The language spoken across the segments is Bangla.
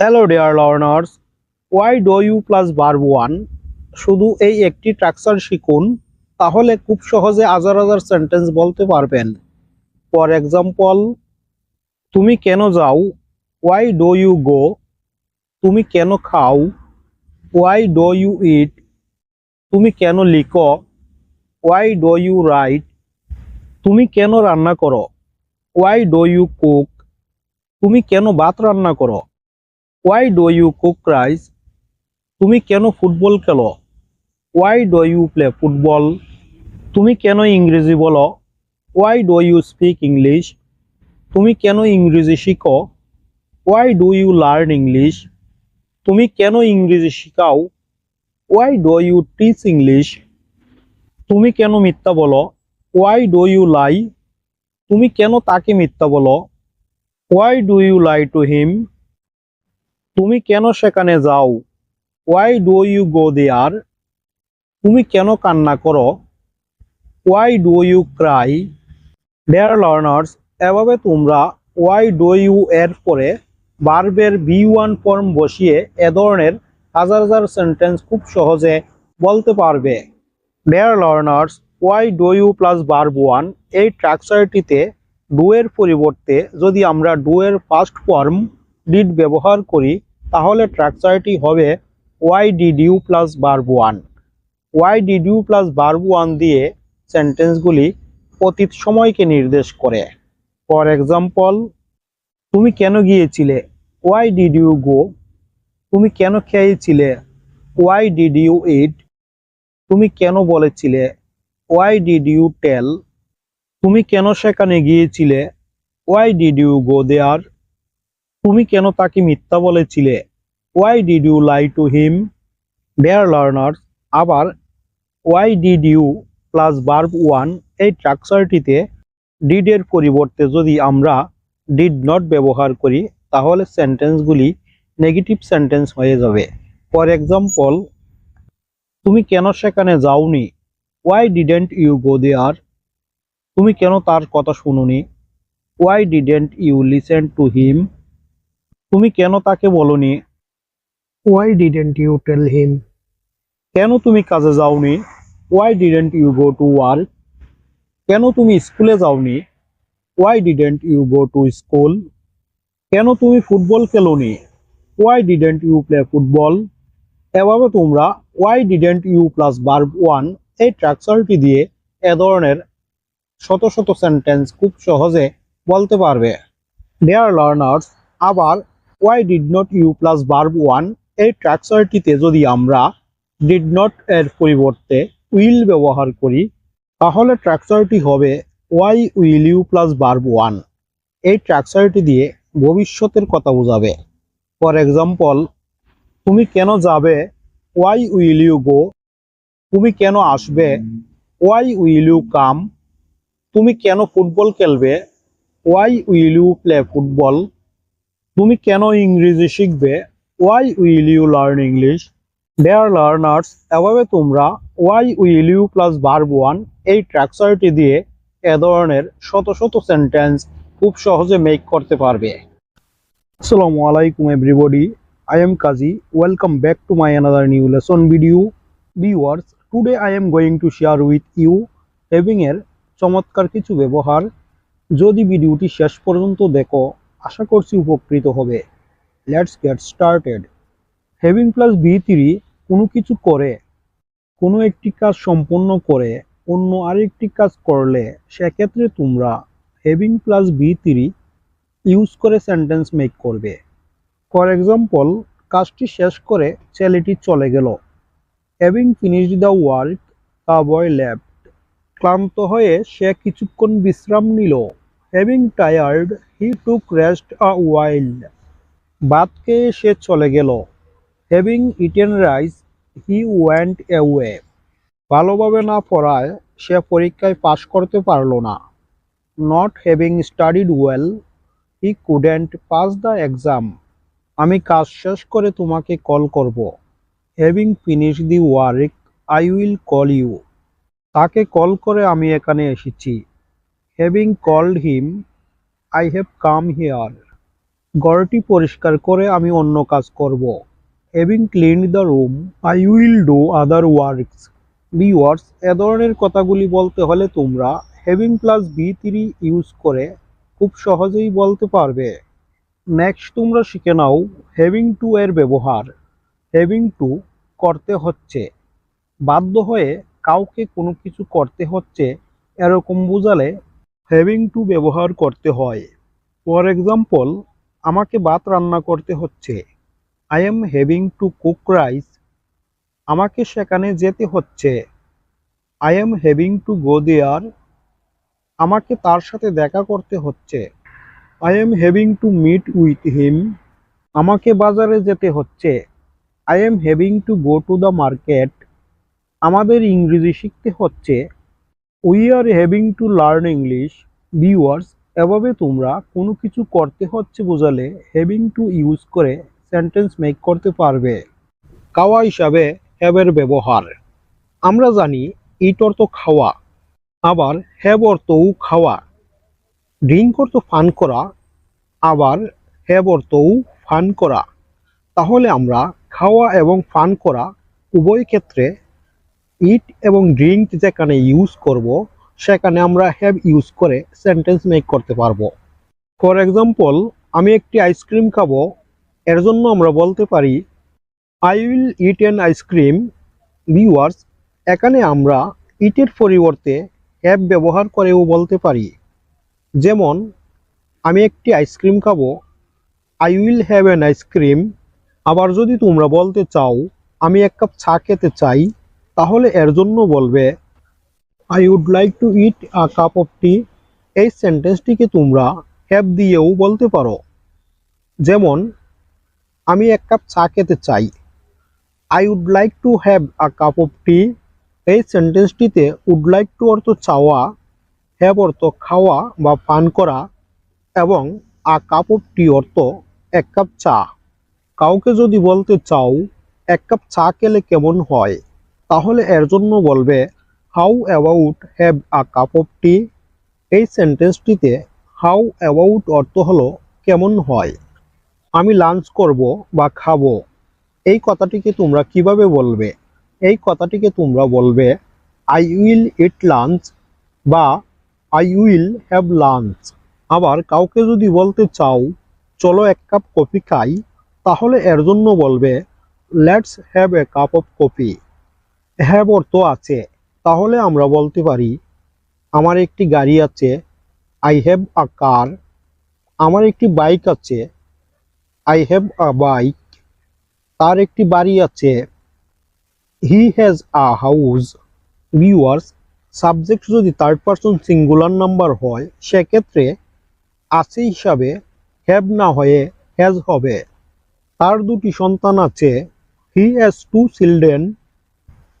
Hello dear learners why do you plus verb one শুধু এই একটি ট্রাকচার শিখুন, তাহলে খুব সহজে হাজার হাজার সেন্টেন্স বলতে পারবেন। ফর এক্সাম্পল তুমি কেন যাও? ওয়াই ডো ইউ গো তুমি কেন খাও? ওয়াই ডো ইউ ইট তুমি কেন লিখো? ওয়াই ডো ইউ রাইট তুমি কেন রান্না করো? ওয়াই ডো ইউ কুক তুমি কেন ভাত রান্না করো? Why do you cook rice তুমি কেন ফুটবল খেলো? Why do you play football তুমি কেন ইংরেজি বলো? Why do you speak English তুমি কেন ইংরেজি শিখো? Why do you learn English তুমি কেন ইংরেজি শিখাও? Why do you teach English তুমি কেন মিথ্যা বলো? ওয়াই ডো ইউ লাই তুমি কেন তাকে মিথ্যা বলো? Why do you lie to him তুমি কেন সেখানে যাও? Why do you go there তুমি কেন কান্না করো? Why do you cry dear learners এভাবে তোমরা ওয়াই ডু ইউ এর পরে বার্বের বি ওয়ান ফর্ম বসিয়ে এ ধরনের হাজার হাজার সেন্টেন্স খুব সহজে বলতে পারবে। Dear learners why do you plus verb one এই ট্রাকচারটিতে ডু এর পরিবর্তে যদি আমরা ডু এর ফার্স্ট ফর্ম ডিড ব্যবহার করি তাহলে ট্রাকচারটি হবে why did you plus verb one why did you plus verb one দিয়ে সেন্টেন্সগুলি অতীত সময়কে নির্দেশ করে। ফর এক্সাম্পল তুমি কেন গিয়েছিলে? ওয়াই ডিড ইউ গো তুমি কেন খেয়েছিলে? ওয়াই ডিড ইউ ইট তুমি কেন বলেছিলে? ওয়াই ডিড ইউ টেল তুমি কেন সেখানে গিয়েছিলে? Why did you go there তুমি কেন তাকে মিথ্যা বলেছিলে? Why did you lie to him dear learners আবার why did you plus verb one এই ট্রাকচারটিতে ডিডের পরিবর্তে যদি আমরা ডিড নট ব্যবহার করি, তাহলে সেন্টেন্সগুলি নেগেটিভ সেন্টেন্স হয়ে যাবে। ফর এক্সাম্পল তুমি কেন সেখানে যাওনি? Why didn't you go there তুমি কেন তার কথা শুনুনি? Why didn't you listen to him তুমি কেন তাকে বলনি? Why didn't you tell him কেন তুমি কাজে যাওনি? Why didn't you go to work কেন তুমি স্কুলে যাওনি? Why didn't you go to school কেন তুমি football খেলোনি? Why didn't you play football এভাবে তোমরা why didn't you plus verb one এই ট্রাকচারটি দিয়ে এ ধরনের শত শত সেন্টেন্স খুব সহজে বলতে পারবে। ডেয়ার লার্নার্স আবার why did not you plus verb one এই ট্রাকচারটিতে যদি আমরা ডিড নট এর পরিবর্তে উইল ব্যবহার করি, তাহলে ট্রাকচারটি হবে why will you plus verb one এই ট্রাকচারটি দিয়ে ভবিষ্যতের কথা বোঝাবে। ফর এক্সাম্পল তুমি কেন যাবে ওয়াই উইল ইউ গো তুমি কেন আসবে ওয়াই উইল ইউ কাম তুমি কেন ফুটবল খেলবে why will you play football তুমি কেন ইংরেজি শিখবে why will you learn English dear learners এভাবে তোমরা why will you plus verb one এই ট্রাকচারটি দিয়ে এ ধরনের শত শত সেন্টেন্স খুব সহজে মেক করতে পারবে আসসালামু আলাইকুম everybody am Kazi. Welcome back to my another new lesson video. Viewers, today I am going to share with you having এর চমৎকার কিছু ব্যবহার যদি ভিডিওটি শেষ পর্যন্ত দেখো আশা করছি উপকৃত হবে। Let's get started having plus V three কোনো কিছু করে, কোনো একটি কাজ সম্পন্ন করে, অন্য আরেকটি কাজ করলে সেক্ষেত্রে তোমরা having plus V three use করে সেন্টেন্স মেক করবে। ফর এক্সাম্পল কাজটি শেষ করে ছেলেটি চলে গেল। Having finished the work the boy left ক্লান্ত হয়ে সে কিছুক্ষণ বিশ্রাম নিল। Having tired he took rest a while ভাত খেয়ে সে চলে গেল। Having eaten rice he went away ভালোভাবে না পড়ায়, সে পরীক্ষায় পাশ করতে পারল না। Not having studied well he couldn't pass the exam আমি কাজ শেষ করে তোমাকে কল করব। Having finish the work I will call you তাকে কল করে আমি এখানে এসেছি। Having called him I have come here ঘরটি পরিষ্কার করে আমি অন্য কাজ করব। Having clean the room I will do other works viewers এ ধরনের কথাগুলি বলতে হলে তোমরা having plus V three use করে খুব সহজেই বলতে পারবে। নেক্সট তোমরা শিখে নাও হ্যাভিং টু এর ব্যবহার। হ্যাভিং টু করতে হচ্ছে। বাধ্য হয়ে কাউকে কোনো কিছু করতে হচ্ছে, এরকম বোঝালে হ্যাভিং টু ব্যবহার করতে হয়। ফর এক্সাম্পল আমাকে ভাত রান্না করতে হচ্ছে। I am having to cook rice আমাকে সেখানে যেতে হচ্ছে। I am having to go there আমাকে তার সাথে দেখা করতে হচ্ছে। I am having to meet with him আমাকে বাজারে যেতে হচ্ছে। I am having to go to the market আমাদের ইংরেজি শিখতে হচ্ছে। We are having to learn English viewers এভাবে তোমরা কোনো কিছু করতে হচ্ছে বোঝালে হ্যাভিং টু ইউজ করে সেন্টেন্স মেক করতে পারবে। খাওয়া হিসাবে হ্যাভের ব্যবহার। আমরা জানি ইট অর্থ খাওয়া, আবার হ্যাভ অর্থও খাওয়া। ড্রিঙ্ক অর্থ ফান করা, আবার হ্যাভ অর্থও ফান করা। তাহলে আমরা খাওয়া এবং ফান করা উভয় ক্ষেত্রে ইট এবং ড্রিঙ্ক যেখানে ইউজ করব, সেখানে আমরা হ্যাভ ইউজ করে সেন্টেন্স মেক করতে পারব। ফর এক্সাম্পল আমি একটি আইসক্রিম খাব, এর জন্য আমরা বলতে পারি I will eat an ice cream viewers এখানে আমরা ইটের পরিবর্তে হ্যাভ ব্যবহার করেও বলতে পারি। যেমন, আমি একটি আইসক্রিম খাব I will have an ice cream আবার যদি তোমরা বলতে চাও, আমি এক কাপ চা খেতে চাই তাহলে এর জন্য বলবে I would like to eat a cup of tea এই সেন্টেন্সটিকে তোমরা হ্যাভ দিয়েও বলতে পারো। যেমন, আমি এক কাপ চা খেতে চাই। I would like to have a cup of tea এই সেন্টেন্সটিতে উড লাইক টু অর্থ চাওয়া হ্যাভ অর্থ খাওয়া বা পান করা এবং আ কাপ অফ টি অর্থ এক কাপ চা। কাউকে যদি বলতে চাও, এক কাপ চা খেলে কেমন হয়? তাহলে এর জন্য বলবে how about have a cup of tea এই সেন্টেন্সটিতে হাউ অ্যাবাউট অর্থ হলো, কেমন হয়? আমি লাঞ্চ করব বা খাব। এই কথাটিকে তোমরা কীভাবে বলবে? এই কথাটিকে তোমরা বলবে আই উইল ইট লাঞ্চ বা আই উইল হ্যাভ লাঞ্চ আবার কাউকে যদি বলতে চাও, চলো এক কাপ কফি খাই, তাহলে এর জন্য বলবে let's have a cup of coffee have অর্থ আছে। তাহলে আমরা বলতে পারি, আমার একটি গাড়ি আছে আই হ্যাভ আ কার আমার একটি বাইক আছে আই হ্যাভ আ বাইক তার একটি বাড়ি আছে। He has a house viewers subject যদি থার্ড পারসন সিঙ্গুলার নাম্বার হয়, সেক্ষেত্রে আছে হিসাবে হ্যাভ না হয়ে হ্যাজ হবে। তার দুটি সন্তান আছে। হি হ্যাজ টু চিলড্রেন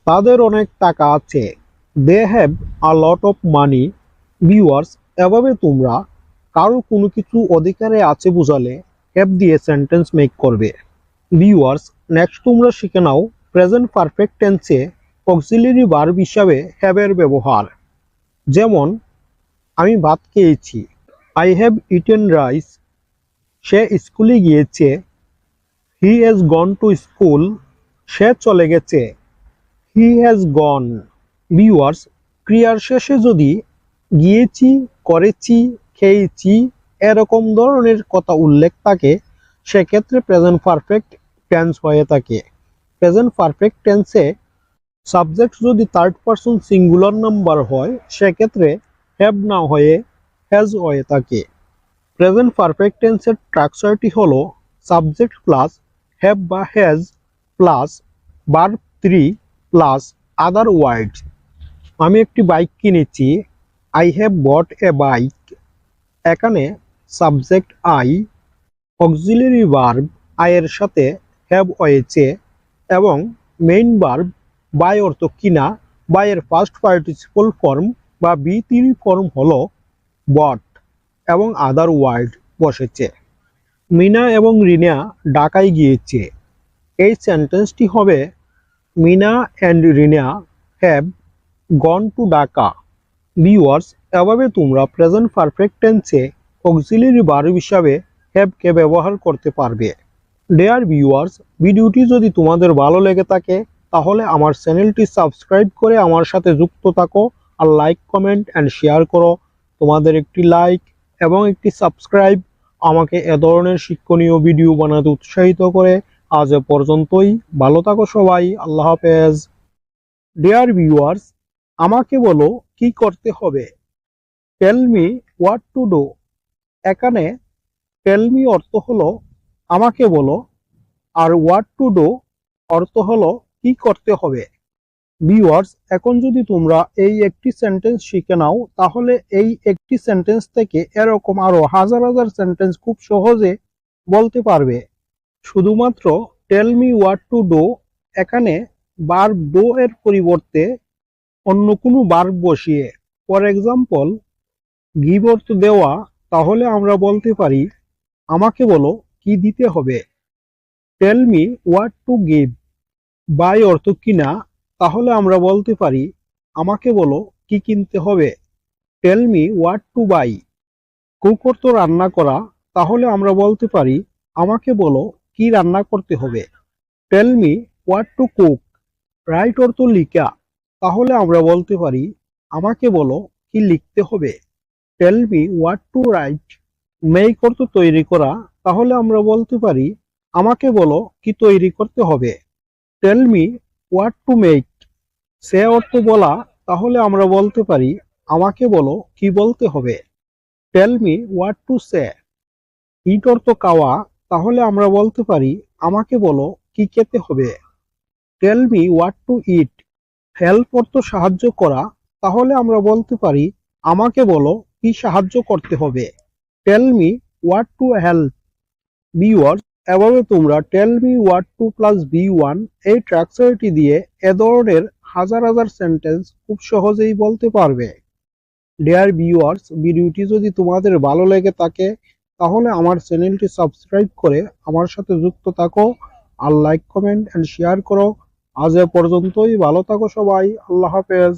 তাদের অনেক টাকা আছে। They have a lot of money viewers এভাবে তোমরা কারও কোনো কিছু অধিকারে আছে বোঝালে হ্যাভ দিয়ে সেন্টেন্স মেক করবে। ভিউয়ার্স নেক্সট তোমরা শিখে নাও প্রেজেন্ট পারফেক্ট টেন্সে অক্সিলারি ভার্ব হিসাবে হ্যাভের ব্যবহার। যেমন, আমি ভাত খেয়েছি আই হ্যাভ ইটেন রাইস সে স্কুলে গিয়েছে he has gone to school সে চলে গেছে। হি হ্যাজ গন ভিউয়ার্স ক্রিয়ার শেষে যদি গিয়েছি, করেছি, খেয়েছি, এরকম ধরনের কথা উল্লেখ থাকে, সেক্ষেত্রে প্রেজেন্ট পারফেক্ট টেন্স হয়ে থাকে। প্রেজেন্ট পারফেক্ট টেন্সে সাবজেক্ট যদি থার্ড পারসন সিঙ্গুলার নাম্বার হয়, সেক্ষেত্রে হ্যাভ না হয়ে হ্যাজ হয়ে থাকে। প্রেজেন্ট পারফেক্ট টেন্সের স্ট্রাকচারটি হল সাবজেক্ট প্লাস হ্যাভ বা হ্যাজ প্লাস বার থ্রি প্লাস আদার ওয়ার্ড আমি একটি বাইক কিনেছি। I have bought a bike এখানে সাবজেক্ট আই অক্সিলারি ভার্ব আয়ের সাথে হ্যাভ হয়েছে এবং মেইন বার্ব বাই অর্থ কিনা বাইয়ের ফার্স্ট পার্টিসিপল ফর্ম বা বি থ্রি ফর্ম হলো বট এবং আদার ওয়ার্ড বসেছে। মিনা এবং রিনা ঢাকায় গিয়েছে। এই সেন্টেন্সটি হবে Meena and Rina have gone to Dhaka viewers এভাবে তোমরা প্রেজেন্ট পারফেক্ট টেন্সে অক্সিলারি ভার্ব হিসাবে হ্যাবকে ব্যবহার করতে পারবে। ডেয়ার ভিউয়ার্স ভিডিওটি যদি তোমাদের ভালো লেগে থাকে, তাহলে আমার চ্যানেলটি সাবস্ক্রাইব করে আমার সাথে যুক্ত থাকো আর লাইক কমেন্ট অ্যান্ড শেয়ার করো। তোমাদের একটি লাইক এবং একটি সাবস্ক্রাইব আমাকে এ ধরনের শিক্ষণীয় ভিডিও বানাতে উৎসাহিত করে আজ পর্যন্তই। ভালো থাকো সবাই। আল্লাহ হাফেজ। ডিয়ার ভিউয়ার্স আমাকে বলো, কি করতে হবে? Tell me what to do এখানে টেল মি অর্থ হলো, আমাকে বলো, আর হোয়াট টু ডু অর্থ হলো, কি করতে হবে? ভিউয়ার্স এখন যদি তোমরা এই একটি সেন্টেন্স শিখে নাও, তাহলে এই একটি সেন্টেন্স থেকে এরকম আরও হাজার হাজার সেন্টেন্স খুব সহজে বলতে পারবে। শুধুমাত্র tell me what to do এখানে বার্ব ডো এর পরিবর্তে অন্য কোনো বার্ব বসিয়ে ফর এক্সাম্পল গিভ অর্থ দেওয়া, তাহলে আমরা বলতে পারি, আমাকে বলো কি দিতে হবে? Tell me what to give buy অর্থ কিনা তাহলে আমরা বলতে পারি, আমাকে বলো কি কিনতে হবে? Tell me what to buy cook অর্থ রান্না করা, তাহলে আমরা বলতে পারি, আমাকে বলো কি রান্না করতে হবে? Tell me what to cook write অর্থ লিখা। তাহলে আমরা বলতে পারি, আমাকে বলো কি লিখতে হবে। Tell me what to write make অর্থ তৈরি করা। তাহলে আমরা বলতে পারি, আমাকে বলো কি তৈরি করতে হবে। Tell me what to make say অর্থ বলা। তাহলে আমরা বলতে পারি, আমাকে বলো কি বলতে হবে। Tell me what to say eat অর্থ খাওয়া তাহলে আমরা বলতে পারি, আমাকে বলো কি খেতে হবে। Tell me what to eat help অর্থ সাহায্য করা। তাহলে আমরা বলতে পারি, আমাকে বলো কি সাহায্য করতে হবে। Tell me what to help viewers এভাবে তোমরা tell me what to plus V one এই ট্রাকচারটি দিয়ে এ ধরনের হাজার হাজার সেন্টেন্স খুব সহজেই বলতে পারবে। ডিয়ার ভিউয়ার্স ভিডিওটি যদি তোমাদের ভালো লেগে থাকে তাহলে আমার চ্যানেলটি সাবস্ক্রাইব করে আমার সাথে যুক্ত থাকো আর লাইক কমেন্ট অ্যান্ড শেয়ার করো। আজ এ পর্যন্তই, ভালো থাকো সবাই, আল্লাহ হাফেজ।